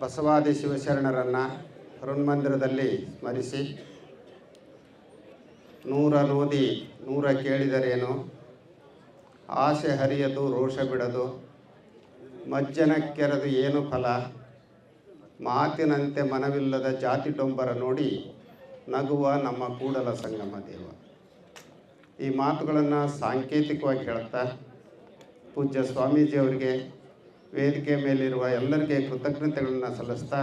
ಬಸವಾದಿ ಶಿವಶರಣರನ್ನು ಹೃನ್ಮಂದಿರದಲ್ಲಿ ಸ್ಮರಿಸಿ. ನೂರ ನೋದಿ ನೂರ ಕೇಳಿದರೇನು? ಆಸೆ ಹರಿಯದು, ರೋಷ ಬಿಡದು, ಮಜ್ಜನ ಕೆರೆದು ಏನು ಫಲ? ಮಾತಿನಂತೆ ಮನವಿಲ್ಲದ ಜಾತಿ ಡೊಂಬರ ನೋಡಿ ನಗುವ ನಮ್ಮ ಕೂಡಲ ಸಂಗಮ ದೇವ. ಈ ಮಾತುಗಳನ್ನು ಸಾಂಕೇತಿಕವಾಗಿ ಹೇಳ್ತಾ ಪೂಜ್ಯ ಸ್ವಾಮೀಜಿಯವರಿಗೆ ವೇದಿಕೆ ಮೇಲಿರುವ ಎಲ್ಲರಿಗೆ ಕೃತಜ್ಞತೆಗಳನ್ನು ಸಲ್ಲಿಸ್ತಾ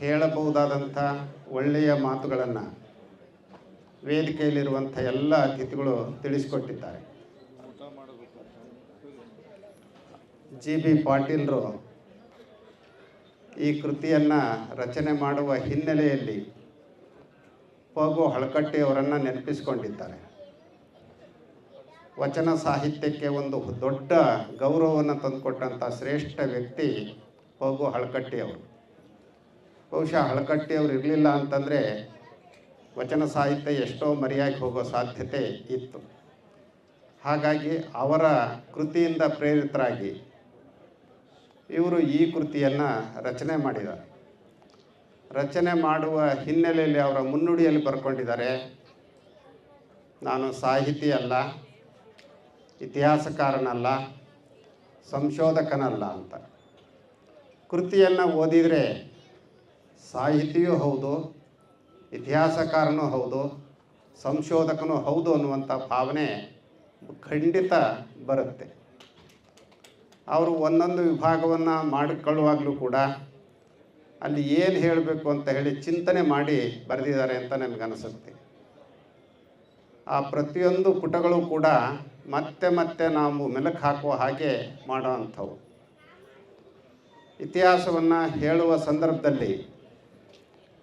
ಹೇಳಬಹುದಾದಂಥ ಒಳ್ಳೆಯ ಮಾತುಗಳನ್ನು ವೇದಿಕೆಯಲ್ಲಿರುವಂಥ ಎಲ್ಲ ಅತಿಥಿಗಳು ತಿಳಿಸಿಕೊಟ್ಟಿದ್ದಾರೆ. ಜಿ ಬಿ ಪಾಟೀಲ್ರು ಈ ಕೃತಿಯನ್ನು ರಚನೆ ಮಾಡುವ ಹಿನ್ನೆಲೆಯಲ್ಲಿ ಪಗು ಹಳಕಟ್ಟಿಯವರನ್ನು ನೆನಪಿಸಿಕೊಂಡಿದ್ದಾರೆ. ವಚನ ಸಾಹಿತ್ಯಕ್ಕೆ ಒಂದು ದೊಡ್ಡ ಗೌರವವನ್ನು ತಂದುಕೊಟ್ಟಂಥ ಶ್ರೇಷ್ಠ ವ್ಯಕ್ತಿ ಪಗು ಹಳಕಟ್ಟಿಯವರು. ಬಹುಶಃ ಹಳಕಟ್ಟಿಯವರು ಇರಲಿಲ್ಲ ಅಂತಂದರೆ ವಚನ ಸಾಹಿತ್ಯ ಎಷ್ಟೋ ಮರೆಯಾಗಿ ಹೋಗೋ ಸಾಧ್ಯತೆ ಇತ್ತು. ಹಾಗಾಗಿ ಅವರ ಕೃತಿಯಿಂದ ಪ್ರೇರಿತರಾಗಿ ಇವರು ಈ ಕೃತಿಯನ್ನು ರಚನೆ ಮಾಡಿದ್ದಾರೆ. ರಚನೆ ಮಾಡುವ ಹಿನ್ನೆಲೆಯಲ್ಲಿ ಅವರ ಮುನ್ನುಡಿಯಲ್ಲಿ ಬರ್ಕೊಂಡಿದ್ದಾರೆ. ನಾನು ಸಾಹಿತಿ ಅಲ್ಲ. ಇತಿಹಾಸಕಾರನಲ್ಲ, ಸಂಶೋಧಕನಲ್ಲ ಅಂತ. ಕೃತಿಯನ್ನು ಓದಿದರೆ ಸಾಹಿತಿಯೂ ಹೌದು, ಇತಿಹಾಸಕಾರನೂ ಹೌದು, ಸಂಶೋಧಕನೂ ಹೌದು ಅನ್ನುವಂಥ ಭಾವನೆ ಖಂಡಿತ ಬರುತ್ತೆ. ಅವರು ಒಂದೊಂದು ವಿಭಾಗವನ್ನು ಮಾಡಿಕೊಳ್ಳುವಾಗಲೂ ಕೂಡ ಅಲ್ಲಿ ಏನು ಹೇಳಬೇಕು ಅಂತ ಹೇಳಿ ಚಿಂತನೆ ಮಾಡಿ ಬರೆದಿದ್ದಾರೆ ಅಂತ ನನಗನ್ನಿಸುತ್ತೆ ಆ ಪ್ರತಿಯೊಂದು ಪುಟಗಳು ಕೂಡ ಮತ್ತೆ ಮತ್ತೆ ನಾವು ಮೆಲುಕು ಹಾಕುವ ಹಾಗೆ ಮಾಡೋ ಅಂಥವು ಇತಿಹಾಸವನ್ನು ಹೇಳುವ ಸಂದರ್ಭದಲ್ಲಿ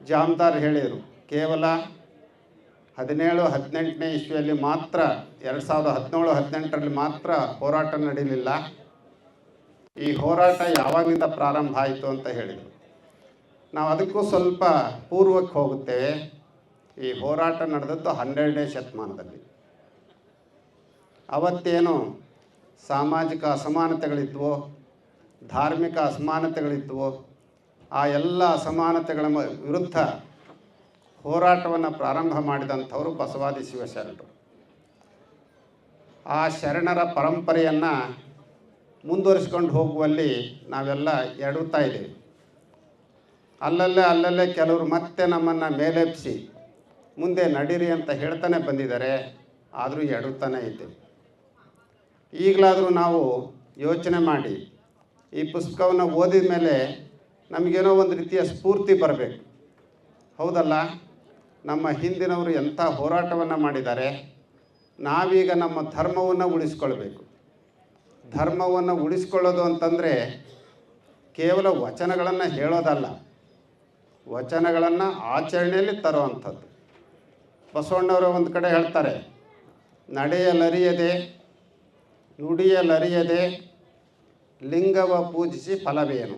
ಜಾಮ್ದಾರ್ ಹೇಳಿದರು, ಕೇವಲ ಹದಿನೇಳು, ಹದಿನೆಂಟನೇ ಇಸ್ವಿಯಲ್ಲಿ ಮಾತ್ರ, ಎರಡು ಸಾವಿರದ ಹದಿನೇಳು, ಹದಿನೆಂಟರಲ್ಲಿ ಮಾತ್ರ ಹೋರಾಟ ನಡೀಲಿಲ್ಲ ಈ ಹೋರಾಟ ಯಾವಾಗಿಂದ ಪ್ರಾರಂಭ ಆಯಿತು ಅಂತ ಹೇಳಿದರು. ನಾವು ಅದಕ್ಕೂ ಸ್ವಲ್ಪ ಪೂರ್ವಕ್ಕೆ ಹೋಗುತ್ತೇವೆ. ಈ ಹೋರಾಟ ನಡೆದದ್ದು ಹನ್ನೆರಡನೇ ಶತಮಾನದಲ್ಲಿ. ಅವತ್ತೇನು ಸಾಮಾಜಿಕ ಅಸಮಾನತೆಗಳಿದ್ವೋ, ಧಾರ್ಮಿಕ ಅಸಮಾನತೆಗಳಿದ್ವೋ, ಆ ಎಲ್ಲ ಅಸಮಾನತೆಗಳ ವಿರುದ್ಧ ಹೋರಾಟವನ್ನು ಪ್ರಾರಂಭ ಮಾಡಿದಂಥವರು ಬಸವಾದಿ ಶಿವಶರಣರು. ಆ ಶರಣರ ಪರಂಪರೆಯನ್ನು ಮುಂದುವರಿಸ್ಕೊಂಡು ಹೋಗುವಲ್ಲಿ ನಾವೆಲ್ಲ ಎಡುತ್ತಾ ಇದ್ದೀವಿ. ಅಲ್ಲಲ್ಲೇ ಅಲ್ಲಲ್ಲೇ ಕೆಲವರು ಮತ್ತೆ ನಮ್ಮನ್ನು ಮೇಲೆಪ್ಪಿಸಿ ಮುಂದೆ ನಡೀರಿ ಅಂತ ಹೇಳ್ತಾನೆ ಬಂದಿದ್ದಾರೆ, ಆದರೂ ಎಡುತ್ತಾನೆ ಇದ್ದೀವಿ. ಈಗಲಾದರೂ ನಾವು ಯೋಚನೆ ಮಾಡಿ ಈ ಪುಸ್ತಕವನ್ನು ಓದಿದ ಮೇಲೆ ನಮಗೇನೋ ಒಂದು ರೀತಿಯ ಸ್ಫೂರ್ತಿ ಬರಬೇಕು. ಹೌದಲ್ಲ? ನಮ್ಮ ಹಿಂದಿನವರು ಎಂಥ ಹೋರಾಟವನ್ನು ಮಾಡಿದ್ದಾರೆ? ನಾವೀಗ ನಮ್ಮ ಧರ್ಮವನ್ನು ಉಳಿಸ್ಕೊಳ್ಬೇಕು. ಧರ್ಮವನ್ನು ಉಳಿಸ್ಕೊಳ್ಳೋದು ಅಂತಂದರೆ ಕೇವಲ ವಚನಗಳನ್ನು ಹೇಳೋದಲ್ಲ. ವಚನಗಳನ್ನು ಆಚರಣೆಯಲ್ಲಿ ತರುವಂಥದ್ದು. ಬಸವಣ್ಣವರು ಒಂದು ಕಡೆ ಹೇಳ್ತಾರೆ, ನಡೆಯಲರಿಯದೆ ನುಡಿಯಲರಿಯದೆ ಲಿಂಗವ ಪೂಜಿಸಿ ಫಲವೇನು?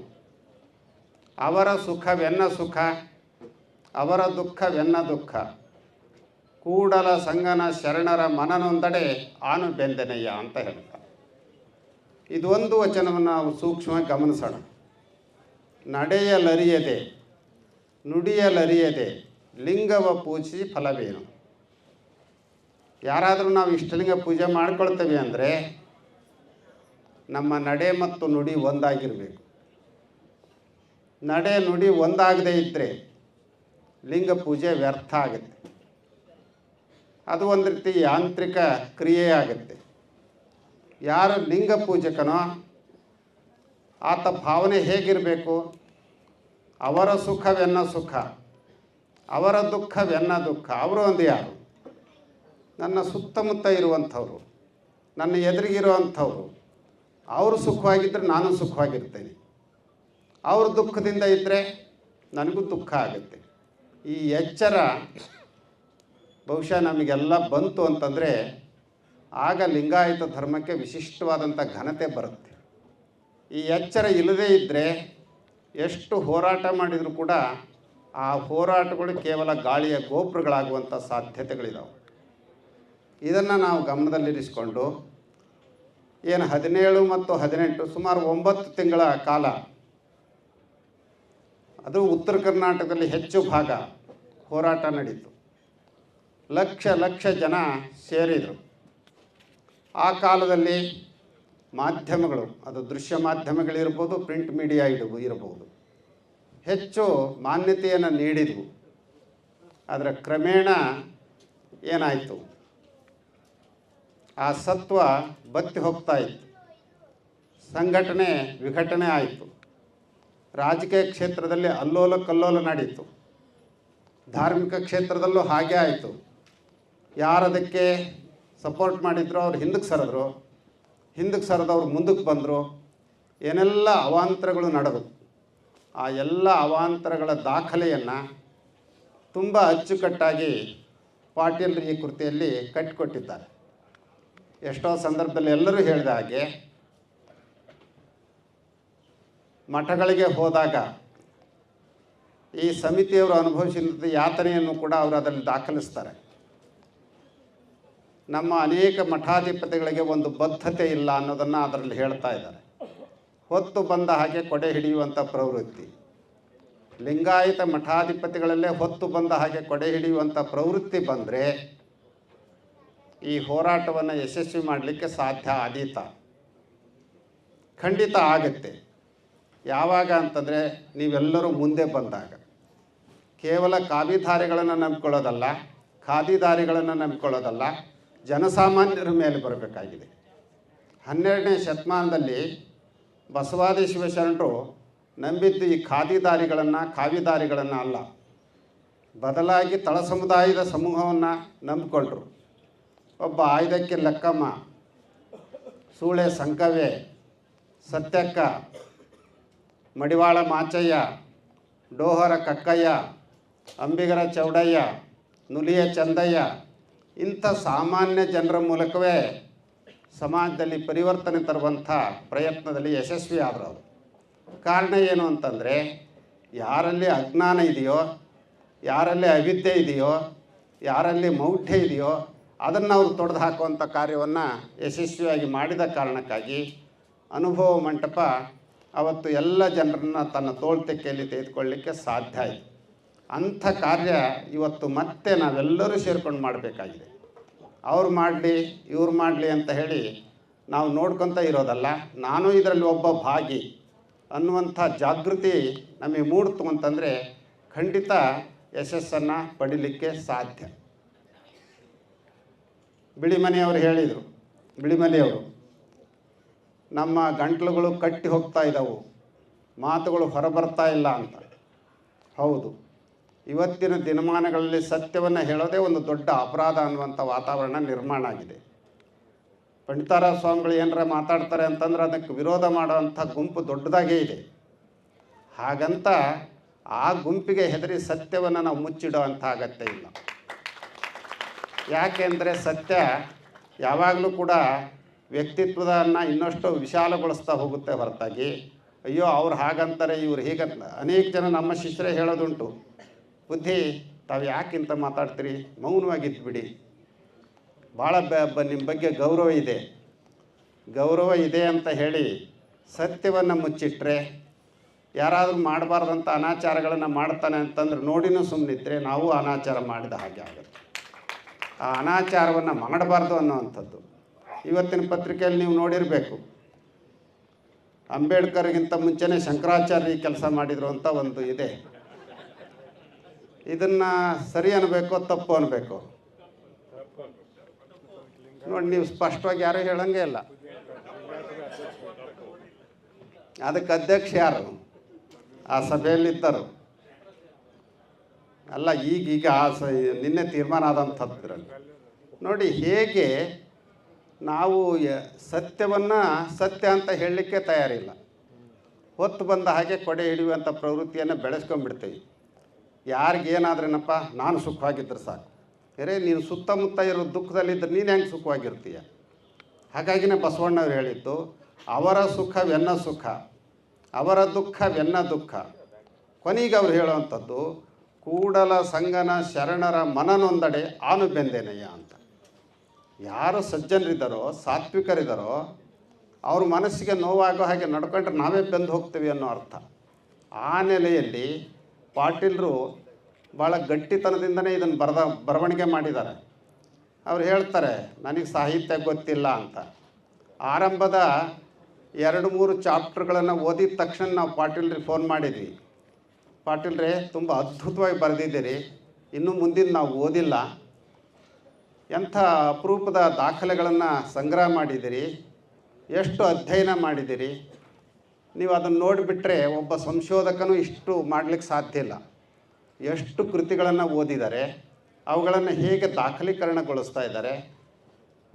ಅವರ ಸುಖವೆನ್ನ ಸುಖ, ಅವರ ದುಃಖವೆನ್ನ ದುಃಖ. ಕೂಡಲ ಸಂಗನ ಶರಣರ ಮನನೊಂದಡೆ ಆನು ಬೆಂದನೆಯ ಅಂತ ಹೇಳ್ತಾರೆ ಇದೊಂದು ವಚನವನ್ನು ನಾವು ಸೂಕ್ಷ್ಮವಾಗಿ ಗಮನಿಸೋಣ. ನಡೆಯಲರಿಯದೆ, ನುಡಿಯಲರಿಯದೆ ಲಿಂಗವ ಪೂಜಿಸಿ ಫಲವೇನು? ಯಾರಾದರೂ ನಾವು ಇಷ್ಟಲಿಂಗ ಪೂಜೆ ಮಾಡ್ಕೊಳ್ತೇವೆ ಅಂದರೆ ನಮ್ಮ ನಡೆ ಮತ್ತು ನುಡಿ ಒಂದಾಗಿರಬೇಕು. ನಡೆ, ನುಡಿ ಒಂದಾಗದೇ ಇದ್ದರೆ ಲಿಂಗ ಪೂಜೆ ವ್ಯರ್ಥ ಆಗುತ್ತೆ. ಅದು ಒಂದು ರೀತಿ ಯಾಂತ್ರಿಕ ಕ್ರಿಯೆ ಆಗುತ್ತೆ. ಯಾರು ಲಿಂಗ ಪೂಜಕನೋ ಆತ ಭಾವನೆ ಹೇಗಿರಬೇಕು? ಅವರ ಸುಖವೆನ್ನ ಸುಖ, ಅವರ ದುಃಖವೆನ್ನ ದುಃಖ. ಅವರು ಒಂದು ಯಾರು? ನನ್ನ ಸುತ್ತಮುತ್ತ ಇರುವಂಥವ್ರು, ನನ್ನ ಎದುರಿಗಿರುವಂಥವ್ರು. ಅವರು ಸುಖವಾಗಿದ್ದರೆ ನಾನು ಸುಖವಾಗಿರ್ತೇನೆ. ಅವ್ರ ದುಃಖದಿಂದ ಇದ್ದರೆ ನನಗೂ ದುಃಖ ಆಗುತ್ತೆ. ಈ ಎಚ್ಚರ ಬಹುಶಃ ನಮಗೆಲ್ಲ ಬಂತು ಅಂತಂದರೆ ಆಗ ಲಿಂಗಾಯತ ಧರ್ಮಕ್ಕೆ ವಿಶಿಷ್ಟವಾದಂಥ ಘನತೆ ಬರುತ್ತೆ. ಈ ಎಚ್ಚರ ಇಲ್ಲದೇ ಇದ್ದರೆ ಎಷ್ಟು ಹೋರಾಟ ಮಾಡಿದರೂ ಕೂಡ ಆ ಹೋರಾಟಗಳು ಕೇವಲ ಗಾಳಿಯ ಗೋಪುರಗಳಾಗುವಂಥ ಸಾಧ್ಯತೆಗಳಿದಾವೆ. ಇದನ್ನು ನಾವು ಗಮನದಲ್ಲಿರಿಸಿಕೊಂಡು ಏನು ಹದಿನೇಳು ಮತ್ತು ಹದಿನೆಂಟು, ಸುಮಾರು ಒಂಬತ್ತು ತಿಂಗಳ ಕಾಲ. ಅದು ಉತ್ತರ ಕರ್ನಾಟಕದಲ್ಲಿ ಹೆಚ್ಚು ಭಾಗ ಹೋರಾಟ ನಡೀತು. ಲಕ್ಷ ಲಕ್ಷ ಜನ ಸೇರಿದರು. ಆ ಕಾಲದಲ್ಲಿ ಮಾಧ್ಯಮಗಳು, ಅದು ದೃಶ್ಯ ಮಾಧ್ಯಮಗಳಿರ್ಬೋದು, ಪ್ರಿಂಟ್ ಮೀಡಿಯಾ ಇಡು ಇರಬಹುದು ಹೆಚ್ಚು ಮಾನ್ಯತೆಯನ್ನು ನೀಡಿದವು. ಆದರೆ ಕ್ರಮೇಣ ಏನಾಯಿತು? ಆ ಸತ್ವ ಬತ್ತಿ ಹೋಗ್ತಾ ಇತ್ತು. ಸಂಘಟನೆ ವಿಘಟನೆ ಆಯಿತು. ರಾಜಕೀಯ ಕ್ಷೇತ್ರದಲ್ಲಿ ಅಲ್ಲೋಲ ಕಲ್ಲೋಲ ನಡೀತು. ಧಾರ್ಮಿಕ ಕ್ಷೇತ್ರದಲ್ಲೂ ಹಾಗೆ ಆಯಿತು. ಯಾರದಕ್ಕೆ ಸಪೋರ್ಟ್ ಮಾಡಿದ್ರು ಅವ್ರು ಹಿಂದಕ್ಕೆ ಸರಿದ್ರು. ಹಿಂದಕ್ಕೆ ಸರಿದವ್ರು ಮುಂದಕ್ಕೆ ಬಂದರು. ಏನೆಲ್ಲ ಅವಾಂತರಗಳು ನಡೆದು, ಆ ಎಲ್ಲ ಅವಾಂತರಗಳ ದಾಖಲೆಯನ್ನು ತುಂಬ ಅಚ್ಚುಕಟ್ಟಾಗಿ ಪಾಟೀಲ್ರು ಈ ಕೃತಿಯಲ್ಲಿ ಕಟ್ಟಿಕೊಟ್ಟಿದ್ದಾರೆ. ಎಷ್ಟೋ ಸಂದರ್ಭದಲ್ಲಿ ಎಲ್ಲರೂ ಹೇಳಿದ ಹಾಗೆ, ಮಠಗಳಿಗೆ ಹೋದಾಗ ಈ ಸಮಿತಿಯವರು ಅನುಭವಿಸಿದ ಯಾತನೆಯನ್ನು ಕೂಡ ಅವರು ಅದರಲ್ಲಿ ದಾಖಲಿಸ್ತಾರೆ. ನಮ್ಮ ಅನೇಕ ಮಠಾಧಿಪತಿಗಳಿಗೆ ಒಂದು ಬದ್ಧತೆ ಇಲ್ಲ ಅನ್ನೋದನ್ನು ಅದರಲ್ಲಿ ಹೇಳ್ತಾ ಇದ್ದಾರೆ. ಹೊತ್ತು ಬಂದ ಹಾಗೆ ಕೊಡೆ ಹಿಡಿಯುವಂಥ ಪ್ರವೃತ್ತಿ. ಲಿಂಗಾಯತ ಮಠಾಧಿಪತಿಗಳಲ್ಲೇ ಹೊತ್ತು ಬಂದ ಹಾಗೆ ಕೊಡೆ ಹಿಡಿಯುವಂಥ ಪ್ರವೃತ್ತಿ ಬಂದರೆ ಈ ಹೋರಾಟವನ್ನು ಯಶಸ್ವಿ ಮಾಡಲಿಕ್ಕೆ ಸಾಧ್ಯ ಆದೀತ. ಖಂಡಿತ ಆಗುತ್ತೆ. ಯಾವಾಗ ಅಂತಂದರೆ ನೀವೆಲ್ಲರೂ ಮುಂದೆ ಬಂದಾಗ. ಕೇವಲ ಕಾವಿಧಾರಿಗಳನ್ನು ನಂಬಿಕೊಳ್ಳೋದಲ್ಲ, ಖಾದಿದಾರಿಗಳನ್ನು ನಂಬಿಕೊಳ್ಳೋದಲ್ಲ, ಜನಸಾಮಾನ್ಯರ ಮೇಲೆ ಬರಬೇಕಾಗಿದೆ. ಹನ್ನೆರಡನೇ ಶತಮಾನದಲ್ಲಿ ಬಸವಾದಿ ಶಿವಶರಣರು ನಂಬಿದ್ದು ಈ ಖಾದಿದಾರಿಗಳನ್ನು, ಕಾವಿದಾರಿಗಳನ್ನು ಅಲ್ಲ. ಬದಲಾಗಿ ತಳ ಸಮುದಾಯದ ಸಮೂಹವನ್ನು ನಂಬಿಕೊಂಡ್ರು. ಒಬ್ಬ ಆಯ್ದಕ್ಕೆ ಲಕ್ಕಮ್ಮ, ಸೂಳೆ ಸಂಕವೆ, ಸತ್ಯಕ್ಕ, ಮಡಿವಾಳ ಮಾಚಯ್ಯ, ಡೋಹರ ಕಕ್ಕಯ್ಯ, ಅಂಬಿಗರ ಚೌಡಯ್ಯ, ನುಲಿಯ ಚಂದಯ್ಯ, ಇಂಥ ಸಾಮಾನ್ಯ ಜನರ ಮೂಲಕವೇ ಸಮಾಜದಲ್ಲಿ ಪರಿವರ್ತನೆ ತರುವಂಥ ಪ್ರಯತ್ನದಲ್ಲಿ ಯಶಸ್ವಿ ಆದರು ಅವರು ಕಾರಣ ಏನು ಅಂತಂದರೆ, ಯಾರಲ್ಲಿ ಅಜ್ಞಾನ ಇದೆಯೋ, ಯಾರಲ್ಲಿ ಅವಿದ್ಯೆ ಇದೆಯೋ, ಯಾರಲ್ಲಿ ಮೌಢ್ಯ ಇದೆಯೋ ಅದನ್ನು ಅವರು ತೊಡೆದು ಹಾಕುವಂಥ ಕಾರ್ಯವನ್ನು ಯಶಸ್ವಿಯಾಗಿ ಮಾಡಿದ ಕಾರಣಕ್ಕಾಗಿ ಅನುಭವ ಮಂಟಪ ಅವತ್ತು ಎಲ್ಲ ಜನರನ್ನು ತನ್ನ ತೋಳ್ತೆಕೆಯಲ್ಲಿ ತೆಗೆದುಕೊಳ್ಳಲಿಕ್ಕೆ ಸಾಧ್ಯ ಆಯಿತು ಅಂಥ ಕಾರ್ಯ ಇವತ್ತು ಮತ್ತೆ ನಾವೆಲ್ಲರೂ ಸೇರ್ಕೊಂಡು ಮಾಡಬೇಕಾಗಿದೆ. ಅವ್ರು ಮಾಡಲಿ, ಇವ್ರು ಮಾಡಲಿ ಅಂತ ಹೇಳಿ ನಾವು ನೋಡ್ಕೊತ ಇರೋದಲ್ಲ, ನಾನು ಇದರಲ್ಲಿ ಒಬ್ಬ ಭಾಗಿ ಅನ್ನುವಂಥ ಜಾಗೃತಿ ನಮಗೆ ಮೂಡ್ತು ಅಂತಂದರೆ ಖಂಡಿತ ಯಶಸ್ಸನ್ನು ಪಡೀಲಿಕ್ಕೆ ಸಾಧ್ಯ. ಬಿಳಿಮನೆಯವರು ಹೇಳಿದರು. ಬಿಳಿಮನೆಯವರು ನಮ್ಮ ಗಂಟ್ಲುಗಳು ಕಟ್ಟಿ ಹೋಗ್ತಾ ಇದ್ದಾವೆ. ಮಾತುಗಳು ಹೊರಬರ್ತಾ ಇಲ್ಲ ಅಂತ. ಹೌದು, ಇವತ್ತಿನ ದಿನಮಾನಗಳಲ್ಲಿ ಸತ್ಯವನ್ನು ಹೇಳೋದೇ ಒಂದು ದೊಡ್ಡ ಅಪರಾಧ ಅನ್ನುವಂಥ ವಾತಾವರಣ ನಿರ್ಮಾಣ ಆಗಿದೆ. ಪಂಡಿತಾರ ಸ್ವಾಮಿಗಳು ಏನರ ಮಾತಾಡ್ತಾರೆ ಅಂತಂದ್ರೆ ಅದಕ್ಕೆ ವಿರೋಧ ಮಾಡುವಂಥ ಗುಂಪು ದೊಡ್ಡದಾಗೇ ಇದೆ. ಹಾಗಂತ ಆ ಗುಂಪಿಗೆ ಹೆದರಿ ಸತ್ಯವನ್ನು ನಾವು ಮುಚ್ಚಿಡೋ ಅಂತ ಅಗತ್ಯ ಇಲ್ಲ. ಯಾಕೆಂದರೆ ಸತ್ಯ ಯಾವಾಗಲೂ ಕೂಡ ವ್ಯಕ್ತಿತ್ವದನ್ನು ಇನ್ನಷ್ಟು ವಿಶಾಲಗೊಳಿಸ್ತಾ ಹೋಗುತ್ತೆ ಹೊರತಾಗಿ. ಅಯ್ಯೋ, ಅವ್ರು ಹಾಗಂತಾರೆ, ಇವ್ರು ಹೀಗಂತ, ಅನೇಕ ಜನ ನಮ್ಮ ಶಿಷ್ಯರೇ ಹೇಳೋದುಂಟು. ಬುದ್ಧಿ, ತಾವು ಯಾಕಿಂತ ಮಾತಾಡ್ತೀರಿ? ಮೌನವಾಗಿದ್ದುಬಿಡಿ ಭಾಳ ಬ ನಿಮ್ಮ ಬಗ್ಗೆ ಗೌರವ ಇದೆ. ಗೌರವ ಇದೆ ಅಂತ ಹೇಳಿ ಸತ್ಯವನ್ನು ಮುಚ್ಚಿಟ್ರೆ, ಯಾರಾದರೂ ಮಾಡಬಾರ್ದಂಥ ಅನಾಚಾರಗಳನ್ನು ಮಾಡ್ತಾನೆ ಅಂತಂದ್ರೆ ನೋಡಿನೂ ಸುಮ್ಮನಿದ್ರೆ ನಾವು ಅನಾಚಾರ ಮಾಡಿದ ಹಾಗೆ ಆಗುತ್ತೆ. ಆ ಅನಾಚಾರವನ್ನು ಮಾಡಬಾರ್ದು ಅನ್ನುವಂಥದ್ದು. ಇವತ್ತಿನ ಪತ್ರಿಕೆಯಲ್ಲಿ ನೀವು ನೋಡಿರಬೇಕು. ಅಂಬೇಡ್ಕರ್ಗಿಂತ ಮುಂಚೆನೇ ಶಂಕರಾಚಾರ್ಯ ಕೆಲಸ ಮಾಡಿದ್ರು ಅಂತ ಒಂದು ಇದೆ. ಇದನ್ನು ಸರಿ ಅನ್ಬೇಕೋ ತಪ್ಪು ಅನ್ಬೇಕು? ನೋಡಿ, ನೀವು ಸ್ಪಷ್ಟವಾಗಿ ಯಾರು ಹೇಳಂಗೆ ಇಲ್ಲ. ಅದಕ್ಕೆ ಅಧ್ಯಕ್ಷ ಯಾರು? ಆ ಸಭೆಯಲ್ಲಿದ್ದರು. ಅಲ್ಲ ಈಗೀಗ ಸ, ನಿನ್ನೆ ತೀರ್ಮಾನ ಆದಂಥದ್ದು ಇದ್ರಲ್ಲಿ ನೋಡಿ, ಹೇಗೆ ನಾವು ಸತ್ಯವನ್ನು ಸತ್ಯ ಅಂತ ಹೇಳಲಿಕ್ಕೆ ತಯಾರಿಲ್ಲ. ಹೊತ್ತು ಬಂದ ಹಾಗೆ ಕೊಡೆ ಹಿಡಿಯುವಂಥ ಪ್ರವೃತ್ತಿಯನ್ನು ಬೆಳೆಸ್ಕೊಂಡ್ಬಿಡ್ತೀವಿ. ಯಾರಿಗೇನಾದ್ರೇನಪ್ಪ, ನಾನು ಸುಖವಾಗಿದ್ದರೆ ಸಾಕು. ಬೇರೆ ನೀನು ಸುತ್ತಮುತ್ತ ಇರೋ ದುಃಖದಲ್ಲಿದ್ದರೆ ನೀನು ಹೆಂಗೆ ಸುಖವಾಗಿರ್ತೀಯ? ಹಾಗಾಗಿನೇ ಬಸವಣ್ಣವ್ರು ಹೇಳಿದ್ದು, ಅವರ ಸುಖವೆನ್ನ ಸುಖ, ಅವರ ದುಃಖವೆನ್ನ ದುಃಖ. ಕೊನೆಗೆ ಅವ್ರು ಹೇಳುವಂಥದ್ದು ಕೂಡಲ ಸಂಗನ ಶರಣರ ಮನನೊಂದಡೆ ಆನು ಬೆಂದೇನಯ್ಯ ಅಂತ. ಯಾರು ಸಜ್ಜನರಿದ್ದಾರೋ, ಸಾತ್ವಿಕರಿದ್ದಾರೋ, ಅವ್ರ ಮನಸ್ಸಿಗೆ ನೋವಾಗೋ ಹಾಗೆ ನಡ್ಕೊಂಡ್ರೆ ನಾವೇ ಬೆಂದು ಹೋಗ್ತೀವಿ ಅನ್ನೋ ಅರ್ಥ. ಆ ನೆಲೆಯಲ್ಲಿ ಪಾಟೀಲರು ಭಾಳ ಗಟ್ಟಿತನದಿಂದನೇ ಇದನ್ನು ಬರೆದ, ಬರವಣಿಗೆ ಮಾಡಿದ್ದಾರೆ. ಅವ್ರು ಹೇಳ್ತಾರೆ, ನನಗೆ ಸಾಹಿತ್ಯ ಗೊತ್ತಿಲ್ಲ ಅಂತ. ಆರಂಭದ ಎರಡು ಮೂರು ಚಾಪ್ಟರ್ಗಳನ್ನು ಓದಿದ ತಕ್ಷಣ ನಾವು ಪಾಟೀಲ್ರಿಗೆ ಫೋನ್ ಮಾಡಿದ್ವಿ. ಪಾಟೀಲ್ರೇ, ತುಂಬ ಅದ್ಭುತವಾಗಿ ಬರೆದಿದ್ದೀರಿ. ಇನ್ನು ಮುಂದಿನ ನಾವು ಓದಿಲ್ಲ. ಎಂಥ ಅಪರೂಪದ ದಾಖಲೆಗಳನ್ನು ಸಂಗ್ರಹ ಮಾಡಿದ್ದೀರಿ. ಎಷ್ಟು ಅಧ್ಯಯನ ಮಾಡಿದ್ದೀರಿ. ನೀವು ಅದನ್ನು ನೋಡಿಬಿಟ್ರೆ ಒಬ್ಬ ಸಂಶೋಧಕನೂ ಇಷ್ಟು ಮಾಡಲಿಕ್ಕೆ ಸಾಧ್ಯ ಇಲ್ಲ. ಎಷ್ಟು ಕೃತಿಗಳನ್ನು ಓದಿದ್ದಾರೆ, ಅವುಗಳನ್ನು ಹೇಗೆ ದಾಖಲೀಕರಣಗೊಳಿಸ್ತಾ ಇದ್ದಾರೆ.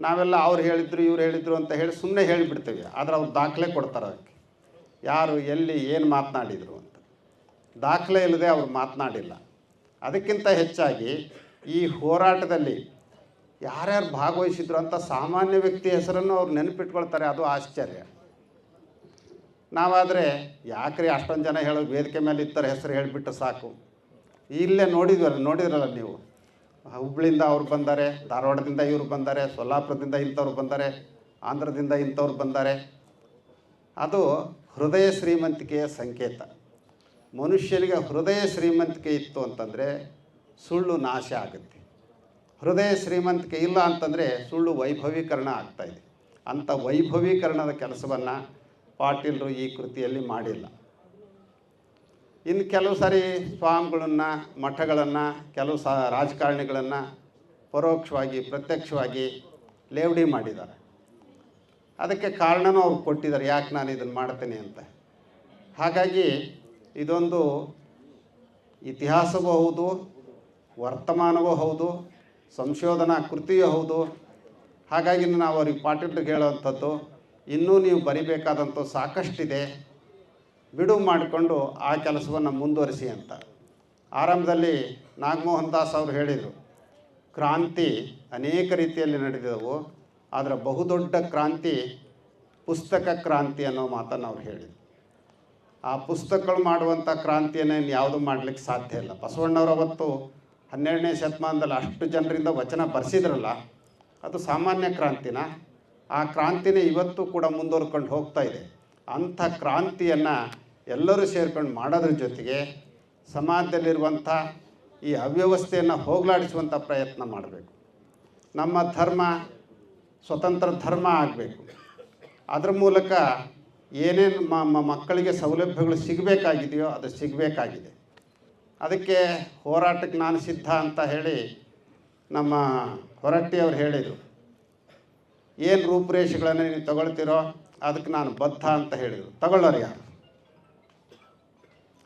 ನಾವೆಲ್ಲ ಅವ್ರು ಹೇಳಿದ್ರು, ಇವ್ರು ಹೇಳಿದರು ಅಂತ ಹೇಳಿ ಸುಮ್ಮನೆ ಹೇಳಿಬಿಡ್ತೀವಿ. ಆದರೆ ಅವ್ರು ದಾಖಲೆ ಕೊಡ್ತಾರೆ ಅದಕ್ಕೆ. ಯಾರು, ಎಲ್ಲಿ, ಏನು ಮಾತನಾಡಿದರು. ದಾಖಲೆ ಇಲ್ಲದೆ ಅವರು ಮಾತನಾಡಿಲ್ಲ. ಅದಕ್ಕಿಂತ ಹೆಚ್ಚಾಗಿ ಈ ಹೋರಾಟದಲ್ಲಿ ಯಾರ್ಯಾರು ಭಾಗವಹಿಸಿದ್ರು ಅಂತ ಸಾಮಾನ್ಯ ವ್ಯಕ್ತಿ ಹೆಸರನ್ನು ಅವ್ರು ನೆನಪಿಟ್ಕೊಳ್ತಾರೆ, ಅದು ಆಶ್ಚರ್ಯ. ನಾವಾದರೆ ಯಾಕ್ರಿ ಅಷ್ಟೊಂದು ಜನ ಹೇಳೋ ವೇದಿಕೆ ಮೇಲೆ ಇತ್ತರ ಹೆಸರು ಹೇಳಿಬಿಟ್ಟು ಸಾಕು. ಇಲ್ಲೇ ನೋಡಿದ್ವಲ್ಲ, ನೋಡಿದ್ರಲ್ಲ ನೀವು? ಹುಬ್ಳಿಂದ ಅವ್ರು ಬಂದರೆ, ಧಾರವಾಡದಿಂದ ಇವ್ರು ಬಂದರೆ, ಸೊಲ್ಲಾಪುರದಿಂದ ಇಂಥವ್ರು ಬಂದರೆ, ಆಂಧ್ರದಿಂದ ಇಂಥವ್ರು ಬಂದರೆ. ಅದು ಹೃದಯ ಶ್ರೀಮಂತಿಕೆಯ ಸಂಕೇತ. ಮನುಷ್ಯನಿಗೆ ಹೃದಯ ಶ್ರೀಮಂತಿಕೆ ಇತ್ತು ಅಂತಂದರೆ ಸುಳ್ಳು ನಾಶ ಆಗುತ್ತೆ. ಹೃದಯ ಶ್ರೀಮಂತಿಕೆ ಇಲ್ಲ ಅಂತಂದರೆ ಸುಳ್ಳು ವೈಭವೀಕರಣ ಆಗ್ತಾಯಿದೆ ಅಂಥ ವೈಭವೀಕರಣದ ಕೆಲಸವನ್ನು ಪಾಟೀಲರು ಈ ಕೃತಿಯಲ್ಲಿ ಮಾಡಿಲ್ಲ. ಇನ್ನು ಕೆಲವು ಸಾರಿ ಸ್ವಾಮಿಗಳನ್ನು, ಮಠಗಳನ್ನು, ಕೆಲವು ಸ ರಾಜಕಾರಣಿಗಳನ್ನು ಪರೋಕ್ಷವಾಗಿ, ಪ್ರತ್ಯಕ್ಷವಾಗಿ ಲೇವಡಿ ಮಾಡಿದ್ದಾರೆ. ಅದಕ್ಕೆ ಕಾರಣನೂ ಅವ್ರು ಕೊಟ್ಟಿದ್ದಾರೆ. ಯಾಕೆ ನಾನು ಇದನ್ನು ಮಾಡ್ತೇನೆ ಅಂತ? ಹಾಗಾಗಿ ಇದೊಂದು ಇತಿಹಾಸವೂ ಹೌದು, ವರ್ತಮಾನವೂ ಹೌದು, ಸಂಶೋಧನಾ ಕೃತಿಯೂ ಹೌದು. ಹಾಗಾಗಿ ನಾವು ಅವ್ರಿಗೆ ಪಾಟೀಲ್ರಿಗೆ ಹೇಳುವಂಥದ್ದು, ಇನ್ನೂ ನೀವು ಬರಿಬೇಕಾದಂಥ ಸಾಕಷ್ಟಿದೆ. ಬಿಡುವು ಮಾಡಿಕೊಂಡು ಆ ಕೆಲಸವನ್ನು ಮುಂದುವರಿಸಿ ಅಂತ. ಆರಂಭದಲ್ಲಿ ನಾಗಮೋಹನ್ ದಾಸ್ ಅವರು ಹೇಳಿದರು, ಕ್ರಾಂತಿ ಅನೇಕ ರೀತಿಯಲ್ಲಿ ನಡೆದವು ಆದರೆ ಬಹುದೊಡ್ಡ ಕ್ರಾಂತಿ ಪುಸ್ತಕ ಕ್ರಾಂತಿ ಅನ್ನೋ ಮಾತನ್ನು ಅವ್ರು ಹೇಳಿದರು. ಆ ಪುಸ್ತಕಗಳು ಮಾಡುವಂಥ ಕ್ರಾಂತಿಯನ್ನು ಇನ್ನು ಯಾವುದು ಮಾಡಲಿಕ್ಕೆ ಸಾಧ್ಯ ಇಲ್ಲ. ಬಸವಣ್ಣವ್ರು ಅವತ್ತು ಹನ್ನೆರಡನೇ ಶತಮಾನದಲ್ಲಿ ಅಷ್ಟು ಜನರಿಂದ ವಚನ ಬರೆಸಿದ್ರಲ್ಲ, ಅದು ಸಾಮಾನ್ಯ ಕ್ರಾಂತಿನ? ಆ ಕ್ರಾಂತಿನೇ ಇವತ್ತು ಕೂಡ ಮುಂದುವರ್ಕೊಂಡು ಹೋಗ್ತಾ ಇದೆ. ಅಂಥ ಕ್ರಾಂತಿಯನ್ನು ಎಲ್ಲರೂ ಸೇರ್ಕೊಂಡು ಮಾಡೋದ್ರ ಜೊತೆಗೆ ಸಮಾಜದಲ್ಲಿರುವಂಥ ಈ ಅವ್ಯವಸ್ಥೆಯನ್ನು ಹೋಗಲಾಡಿಸುವಂಥ ಪ್ರಯತ್ನ ಮಾಡಬೇಕು. ನಮ್ಮ ಧರ್ಮ, ಸ್ವತಂತ್ರ ಧರ್ಮ ಆಗಬೇಕು. ಅದರ ಮೂಲಕ ಏನೇನು ಮ ಮಕ್ಕಳಿಗೆ ಸೌಲಭ್ಯಗಳು ಸಿಗಬೇಕಾಗಿದೆಯೋ ಅದು ಸಿಗಬೇಕಾಗಿದೆ. ಅದಕ್ಕೆ ಹೋರಾಟಕ್ಕೆ ನಾನು ಸಿದ್ಧ ಅಂತ ಹೇಳಿ ನಮ್ಮ ಹೊರಟ್ಟಿಯವರು ಹೇಳಿದರು. ಏನು ರೂಪುರೇಷೆಗಳನ್ನು ನೀವು ತಗೊಳ್ತೀರೋ ಅದಕ್ಕೆ ನಾನು ಬದ್ಧ ಅಂತ ಹೇಳಿದರು. ತಗೊಳ್ಳೋರು ಯಾರು?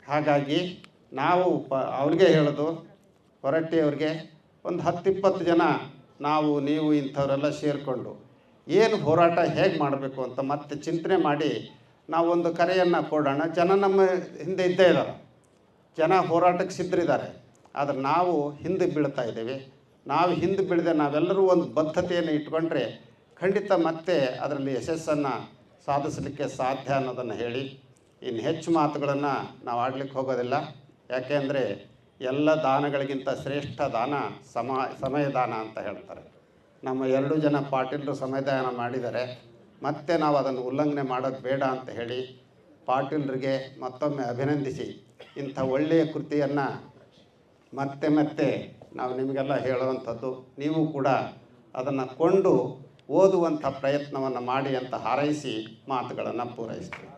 ಹಾಗಾಗಿ ನಾವು ಪ, ಅವ್ರಿಗೆ ಹೇಳೋದು ಹೊರಟ್ಟಿಯವ್ರಿಗೆ ಒಂದು ಹತ್ತಿಪ್ಪತ್ತು ಜನ ನಾವು, ನೀವು ಇಂಥವರೆಲ್ಲ ಸೇರಿಕೊಂಡು ಏನು ಹೋರಾಟ ಹೇಗೆ ಮಾಡಬೇಕು ಅಂತ ಮತ್ತೆ ಚಿಂತನೆ ಮಾಡಿ ನಾವೊಂದು ಕರೆಯನ್ನು ಕೊಡೋಣ. ಜನ ನಮ್ಮ ಹಿಂದೆ ಇದ್ದೇ ಇದ್ದಾರೆ. ಜನ ಹೋರಾಟಕ್ಕೆ ಸಿದ್ಧರಿದ್ದಾರೆ. ಆದರೆ ನಾವು ಹಿಂದೆ ಬೀಳ್ತಾ ಇದ್ದೇವೆ. ನಾವು ಹಿಂದೆ ಬೀಳದೆ ನಾವೆಲ್ಲರೂ ಒಂದು ಬದ್ಧತೆಯನ್ನು ಇಟ್ಕೊಂಡ್ರೆ ಖಂಡಿತ ಮತ್ತೆ ಅದರಲ್ಲಿ ಯಶಸ್ಸನ್ನು ಸಾಧಿಸಲಿಕ್ಕೆ ಸಾಧ್ಯ ಅನ್ನೋದನ್ನು ಹೇಳಿ ಇನ್ನು ಹೆಚ್ಚು ಮಾತುಗಳನ್ನು ನಾವು ಆಡ್ಲಿಕ್ಕೆ ಹೋಗೋದಿಲ್ಲ. ಯಾಕೆಂದರೆ ಎಲ್ಲ ದಾನಗಳಿಗಿಂತ ಶ್ರೇಷ್ಠ ದಾನ ಸಮ, ಸಮಯದಾನ ಅಂತ ಹೇಳ್ತಾರೆ. ನಮ್ಮ ಎರಡು ಜನ ಪಾಟೀಲರು ಸಮಯದಾನ ಮಾಡಿದ್ದಾರೆ ಮತ್ತೆ ನಾವು ಅದನ್ನು ಉಲ್ಲಂಘನೆ ಮಾಡೋದು ಬೇಡ ಅಂತ ಹೇಳಿ ಪಾಟೀಲರಿಗೆ ಮತ್ತೊಮ್ಮೆ ಅಭಿನಂದಿಸಿ ಇಂಥ ಒಳ್ಳೆಯ ಕೃತಿಯನ್ನು ಮತ್ತೆ ಮತ್ತೆ ನಾವು ನಿಮಗೆಲ್ಲ ಹೇಳುವಂಥದ್ದು, ನೀವು ಕೂಡ ಅದನ್ನು ಕೊಂಡು ಓದುವಂಥ ಪ್ರಯತ್ನವನ್ನು ಮಾಡಿ ಅಂತ ಹಾರೈಸಿ ಮಾತುಗಳನ್ನು ಪೂರೈಸ್ತೀವಿ.